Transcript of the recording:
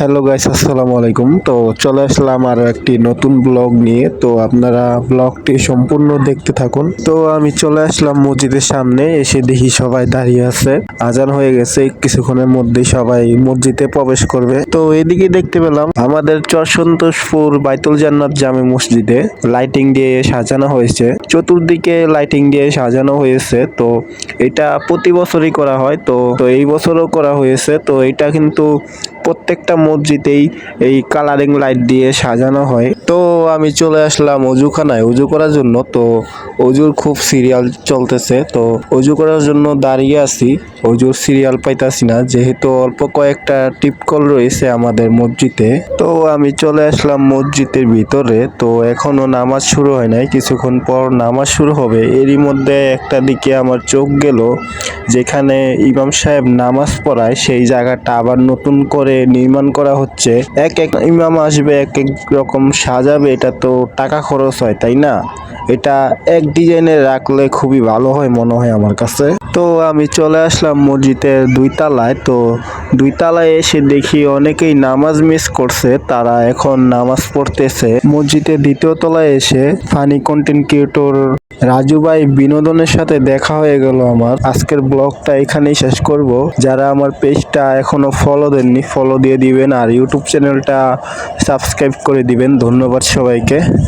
Hello guys আসসালামু আলাইকুম তো চলে আসলাম আরও একটি নতুন ব্লগ নিয়ে। তো আপনারা ব্লগটি সম্পূর্ণ দেখতে থাকুন। তো আমি চলে আসলাম মসজিদের সামনে, এসে দেখি সবাই দাঁড়িয়ে আছে। আজান হয়ে গেছে, কিছুক্ষণের মধ্যে সবাই মসজিদে প্রবেশ করবে। তো এদিকে দেখতে পেলাম, আমাদের চরসন্তোষপুর বাইতুল জান্নাত জামে মসজিদে লাইটিং দিয়ে সাজানো হয়েছে। চতুর্দিকে লাইটিং দিয়ে সাজানো হয়েছে। তো এটা প্রতি বছরই করা হয়। তো তো এই বছরও করা হয়েছে। তো এটা কিন্তু প্রত্যেকটা মসজিদেই এই কালারিং লাইট দিয়ে সাজানো হয়। তো আমি চলে আসলাম অজুখানায় অজু করার জন্য। তো অজুর খুব সিরিয়াল চলতেছে। তো অজু করার জন্য দাঁড়িয়ে আছি। অজুর সিরিয়াল পাইতাছি না। যেহেতু অল্প কয়েকটা টিপকল রয়েছে আমাদের মসজিদে। তো আমি চলে আসলাম মসজিদের ভিতরে। তো এখনও নামাজ শুরু হয় নাই। কিছুক্ষণ পর নামাজ শুরু হবে। এরই মধ্যে একটা দিকে আমার চোখ গেল, যেখানে ইমাম সাহেব নামাজ পড়ায়। সেই জায়গাটা আবার নতুন করে নির্মাণ করা হচ্ছে। এক এক ইমাম আসবে, এক এক রকম সাজাবে। এটা তো টাকা খরচ হয়, তাই না? এটা এক ডিজাইনে রাখলে খুবই ভালো হয় মনে হয় আমার কাছে। তো আমি চলে আসলাম মসজিদের দুই তালায়। তো দুই তালায় এসে দেখি অনেকেই নামাজ মিস করছে, তারা এখন নামাজ পড়তেছে। মসজিদের দ্বিতীয় তলায় এসে ফানি কন্টেন্ট ক্রিয়েটর রাজু ভাই বিনোদনের সাথে দেখা হয়ে গেল আমার। আজকের ব্লগটা এখানেই শেষ করব। যারা আমার পেজটা এখনও ফলো দেননি ফলো দিয়ে দিবেন। আর ইউটিউব চ্যানেলটা সাবস্ক্রাইব করে দিবেন। ধন্যবাদ সবাইকে।